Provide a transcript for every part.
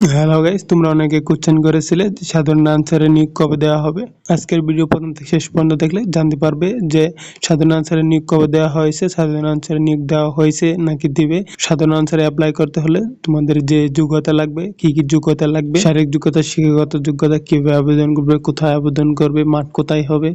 Hello guys তোমরা অনেকে question করেছিলে সাধারণ আনসারের নিয়োগ কবে দেওয়া হবে? আজকের ভিডিও প্রথম থেকে শেষ পর্যন্ত দেখলে জানতে পারবে যে সাধারণ আনসারের নিয়োগ কবে দেওয়া হয়েছে, সাধারণ আনসারের নিয়োগ দেওয়া হয়েছে নাকি দিবে? সাধারণ আনসারে অ্যাপ্লাই করতে হলে তোমাদের যে যোগ্যতা লাগবে, কি কি যোগ্যতা লাগবে, শারীরিক যোগ্যতা, শিক্ষাগত যোগ্যতা, কীভাবে আবেদন করবে, কোথায় আবেদন করবে, মাঠ কোথায় হবে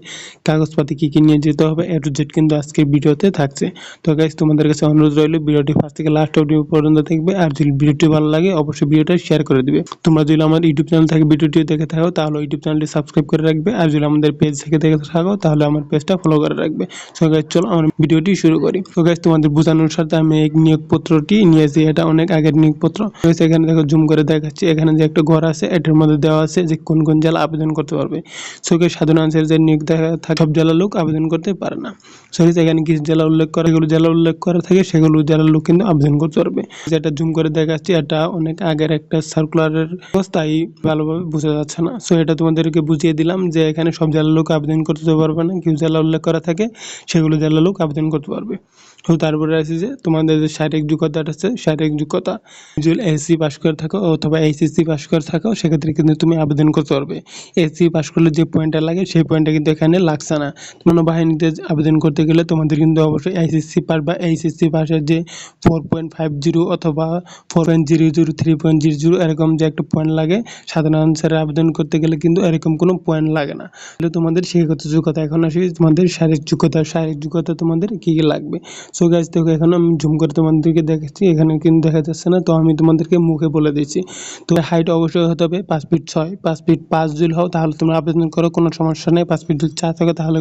কাগজপাতি কি কি নিয়ে যেতে হবে এ টু জেড কিন্তু আজকের ভিডিওতে থাকছে। তো গাইস তোমাদের কাছে অনুরোধ রইল ভিডিওটি ফার্স্ট থেকে লাস্ট অবধি পর্যন্ত দেখবে, আর যদি ভিডিওটি ভালো লাগে, অবশ্যই ভিডিওটা শেয়ার দিবে। তোমরা যদি আমার ইউটিউব চ্যানেল থেকে ভিডিওটি দেখে থাকো তাহলে ইউটিউব চ্যানেলটি সাবস্ক্রাইব করে রাখবে। আর যদি আমাদের পেজ থেকে দেখে থাকো তাহলে আমার পেজটা ফলো করে রাখবে। সো গাইস চলো আমার ভিডিওটি শুরু করি। তো গাইস তোমাদের বোঝানোর সাথে আমি এই নিয়োগপত্রটি নিয়েছি এটা অনেক আগের নিয়োগপত্র। এখানে দেখো জুম করে দেখাচ্ছি। এখানে যে একটা ঘর আছে এটার মধ্যে দেওয়া আছে যে কোন কোন জেলা আবেদন করতে পারবে। সো গাইস সাধারণ আনসার যে নিয়োগ দেখা থাকে সব জেলার লোক আবেদন করতে পারে না। সো guys, এখানে কিছু জেলা উল্লেখ করা এগুলো জেলা উল্লেখ করা থাকে সেগুলো জেলার লোক কিন্তু আবেদন করতে পারবে। যেটা জুম করে দেখাচ্ছি। এটা অনেক আগের একটা সার্কুলারের অবস্থায় ভালোভাবে বোঝা যাচ্ছে না। সো এটা তোমাদেরকে বুঝিয়ে দিলাম যে এখানে সব জেলার লোক আবেদন করতে পারবে না। কেউ জেলা উল্লেখ করা থাকে, সেগুলো জেলার লোক আবেদন করতে পারবে। তো তারপরে আছে যে তোমাদের যে শারীরিক যোগ্যতাটা আছে, শারীরিক যোগ্যতা, যদি এসসি পাশ করে থাকো অথবা এইচএসসি পাস করে থাকো, সেক্ষেত্রে কিন্তু তুমি আবেদন করতে পারবে। এসসি পাশ করলে যে পয়েন্টটা লাগে, সেই পয়েন্টটা কিন্তু এখানে লাগছে না। তোমরা বাহিনীতে আবেদন করতে গেলে তোমাদের কিন্তু অবশ্যই এইচএসসি পাস বা এইচএসসি পাসের যে ফোর পয়েন্ট ফাইভ জিরো অথবা four point zero zero three point zero zero এরকম যে একটা পয়েন্ট লাগে, সাধারণ আনসারে আবেদন করতে গেলে কিন্তু এরকম কোনো পয়েন্ট লাগে না। তাহলে তোমাদের শিক্ষাগত যোগ্যতা এখন আসি, তোমাদের শারীরিক যোগ্যতা শারীরিক যোগ্যতা তোমাদের কী কী লাগবে? সো গাছ দেখো এখন আমি জুম করে তোমাদেরকে দেখাচ্ছি এখানে কিন্তু দেখা যাচ্ছে না তো আমি তোমাদেরকে মুখে বলে দিচ্ছি তো হাইট অবশ্যই হতে হবে পাঁচ ফিট ছয় পাঁচ ফিট পাঁচ যদি হও তাহলে তোমরা আবেদন করো কোনো সমস্যা নেই পাঁচ ফিট যদি চার থাকে তাহলে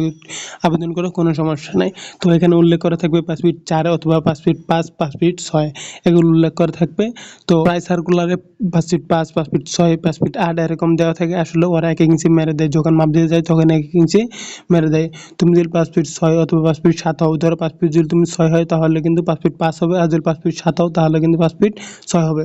আবেদন করো কোনো সমস্যা নেই তো এখানে উল্লেখ করা থাকবে পাঁচ ফিট চার অথবা পাঁচ ফিট পাঁচ পাঁচ ফিট ছয় এগুলো উল্লেখ করা থাকবে তো প্রায় সার্কুলারে পাঁচ ফিট পাঁচ পাঁচ ফিট ছয় পাঁচ ফিট আট এরকম দেওয়া থাকে আসলে ওরা এক ইঞ্চি মেরে দেয় যখন মাপ দিতে যায় তখন এক ইঞ্চি মেরে দেয় তুমি যদি পাঁচ ফিট ছয় অথবা পাঁচ ফিট সাত হও ধরো পাঁচ ফিট যদি তুমি ছয় হয়, তাহলে কিন্তু পাঁচ ফিট পাঁচ হবে। আর যদি পাঁচ ফিট সাত হও, তাহলে কিন্তু পাঁচ ফিট ছয় হবে।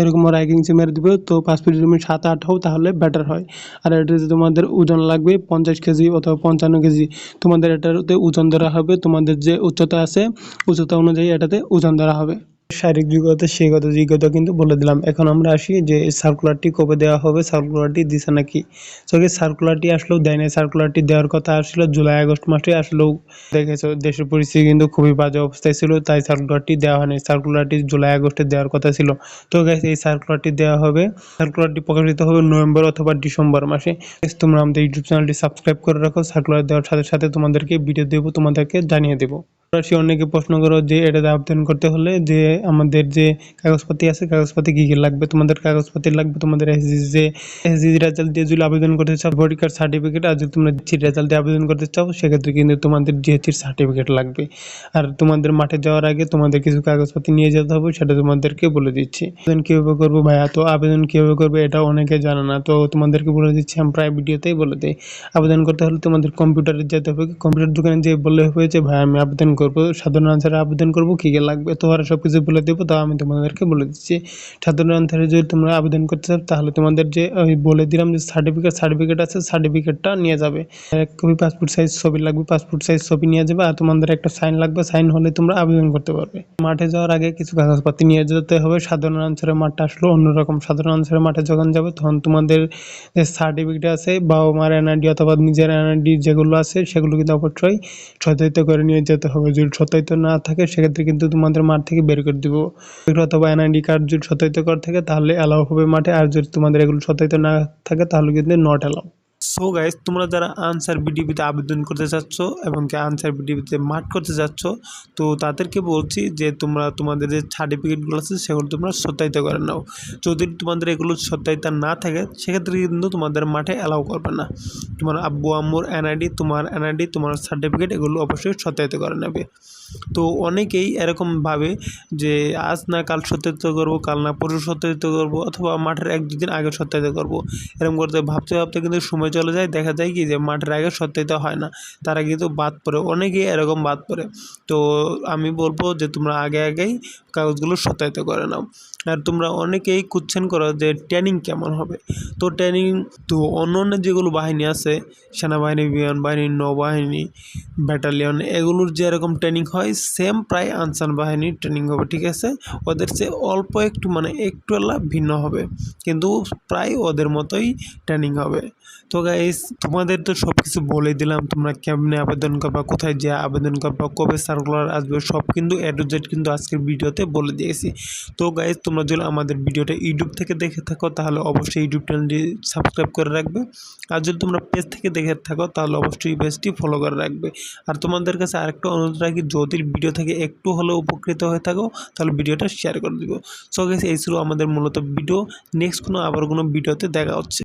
এরকম এক ইঞ্চি মেরে দিবে, তো পাঁচ ফিট যদি সাত, আট হও, তাহলে বেটার হয়। আর এটা যে তোমাদের ওজন লাগবে পঞ্চাশ কেজি অথবা পঞ্চান্ন কেজি, তোমাদের এটাতে ওজন ধরা হবে। তোমাদের যে উচ্চতা আছে, উচ্চতা অনুযায়ী এটাতে ওজন ধরা হবে। শারীরিক যোগ্যতা, শিক্ষাগত যোগ্যতা কিন্তু বলে দিলাম। এখন আমরা আসি যে সার্কুলারটি কবে দেওয়া হবে সার্কুলারটি দিছে নাকি? সো সার্কুলারটি আসলেও দেয় নাই। সার্কুলারটি দেওয়ার কথা আসলে জুলাই, আগস্ট মাসে আসলেও দেখেছ, দেশের পরিস্থিতি কিন্তু খুবই বাজে অবস্থায় ছিল, তাই সার্কুলারটি দেওয়া হয়নি। সার্কুলারটি জুলাই, আগস্টে দেওয়ার কথা ছিল। তো গাইস এই সার্কুলারটি দেওয়া হবে সার্কুলারটি প্রকাশিত হবে নভেম্বর অথবা ডিসেম্বর মাসে। তোমরা আমাদের ইউটিউব চ্যানেলটি সাবস্ক্রাইব করে রাখো। সার্কুলার দেওয়ার সাথে সাথে তোমাদেরকে ভিডিও দেবো, তোমাদেরকে জানিয়ে দেবো। সে অনেকে প্রশ্ন করো যে এটাতে আবেদন করতে হলে যে আমাদের যে কাগজপাতি আছে কাগজপাতি কী কী লাগবে? তোমাদের কাগজপাতি লাগবে তোমাদের এসএসসি যে এসএসসি রেজাল্ট দিয়ে যদি আবেদন করতে চাও কার্ড সার্টিফিকেট আর যদি তোমরা জিএসসি রেজাল্ট দিয়ে আবেদন করতে চাও, সেক্ষেত্রে কিন্তু তোমাদের জিএসসির সার্টিফিকেট লাগবে। আর তোমাদের মাঠে যাওয়ার আগে তোমাদের কিছু কাগজপাতি নিয়ে যেতে হবে, সেটা তোমাদেরকে বলে দিচ্ছি। আবেদন কীভাবে করব ভাইয়া? তো আবেদন কীভাবে করবে এটা অনেকে জানে না, তো তোমাদেরকে বলে দিচ্ছি, আমি প্রায় ভিডিওতেই বলে দিই। আবেদন করতে হলে তোমাদের কম্পিউটারে যেতে হবে। কম্পিউটার দোকানে যে বললে হয়েছে, ভাই, আমি আবেদন করব সাধারণ আনসারে আবেদন করব, কী কী লাগবে তো ওরা সব কিছু বলে দেবো, তাও আমি তোমাদেরকে বলে দিচ্ছি। সাধারণ আনসারে যদি তোমরা আবেদন করতে চাও, তাহলে তোমাদের যে বলে দিলাম যে সার্টিফিকেট সার্টিফিকেট আছে সার্টিফিকেটটা নিয়ে যাবে। এক কপি পাসপোর্ট সাইজ ছবি লাগবে পাসপোর্ট সাইজ ছবি নিয়ে যাবে, আর তোমাদের একটা সাইন লাগবে সাইন হলে তোমরা আবেদন করতে পারবে। মাঠে যাওয়ার আগে কিছু কাগজপাতি নিয়ে যেতে হবে সাধারণ আনসারের মাঠটা আসলে, অন্যরকম সাধারণ আনসারের মাঠে যখন যাবে, তখন তোমাদের যে সার্টিফিকেট আছে, বাবা মার এনআইডি অথবা নিজের এনআইডি যেগুলো আছে, সেগুলো কিন্তু অবশ্যই সত্যায়িত করে নিয়ে যেতে হবে। যদি সত্যায়িত না থাকে, সেক্ষেত্রে কিন্তু তোমাদের মাঠ থেকে বের করে দিব। অথবা এনআইডি কার্ড যদি সত্যায়িত করা থাকে, তাহলে অ্যালাউ হবে মাঠে। আর যদি তোমাদের এগুলো সত্যায়িত না থাকে, তাহলে কিন্তু নট অ্যালাউ সো গাইজ তোমরা যারা আনসার বিডিপিতে আবেদন করতে চাচ্ছ এবং কি আনসার বিডিপিতে মাঠ করতে চাচ্ছ, তো তাদেরকে বলছি যে তোমরা তোমাদের যে সার্টিফিকেটগুলো আছে সেগুলো তোমরা সত্যায়িত করে নাও। যদি তোমাদের এগুলো সত্যায়িত না থাকে, সেক্ষেত্রে কিন্তু তোমাদের মাঠে অ্যালাউ করবে না। তোমার আব্বু, আম্মুর এনআইডি তোমার এনআইডি তোমার সার্টিফিকেট এগুলো অবশ্যই সত্যায়িত করে নেবে। তো অনেকেই এরকম ভাবে যে আজ না কাল সত্যায়িত করব, কাল না পরশু সত্যায়িত করব, অথবা মাঠের এক দুদিন আগে সত্যায়িত করব। এরকম করতে ভাবতে ভাবতে কিন্তু সময় চলে যায়, দেখা যায় কি যে মাঠের আগে সত্যায়িত হয় না। তারা কিন্তু বাদ পড়ে, অনেকেই এরকম বাদ পড়ে। তো আমি বলব যে তোমরা আগে আগেই কাগজগুলো সত্যায়িত করে নাও। আর তোমরা অনেকেই কোশ্চেন করো যে ট্রেনিং কেমন হবে। তো ট্রেনিং, তো অন্য অন্য যেগুলো বাহিনী আছে, সেনাবাহিনী বিমান বাহিনী নৌবাহিনী, ব্যাটালিয়ন, এগুলোর যেরকম ট্রেনিং হয়, সেম প্রায় আনসান বাহিনীর ট্রেনিং হবে, ঠিক আছে? ওদের চেয়ে অল্প একটু মানে একটু আলা ভিন্ন হবে। কিন্তু প্রায় ওদের মতোই ট্রেনিং হবে। তো গাইস তোমাদের তো সব কিছু বলে দিলাম, তোমরা কেমনে আবেদন করবা, কোথায় যে আবেদন করবা, কবে সার্কুলার আসবে, সব কিন্তু এ কিন্তু আজকের ভিডিওতে বলে দিয়েছি। তো গাইস তোমরা যদি আমাদের ভিডিওটা ইউটিউব থেকে দেখে থাকো, তাহলে অবশ্যই ইউটিউব চ্যানেলটি সাবস্ক্রাইব করে রাখবে। আর যদি তোমরা পেজ থেকে দেখে থাকো, তাহলে অবশ্যই পেজটি ফলো করে রাখবে। আর তোমাদের কাছে আরেকটা অনুরোধ রাখি, যদি ভিডিও থেকে একটু হলেও উপকৃত হয়ে থাকো, তাহলে ভিডিওটা শেয়ার করে দিব। সো গাইস এই ছিল আমাদের মূলত ভিডিও নেক্সট কোনো আবার কোনো ভিডিওতে দেখা হচ্ছে।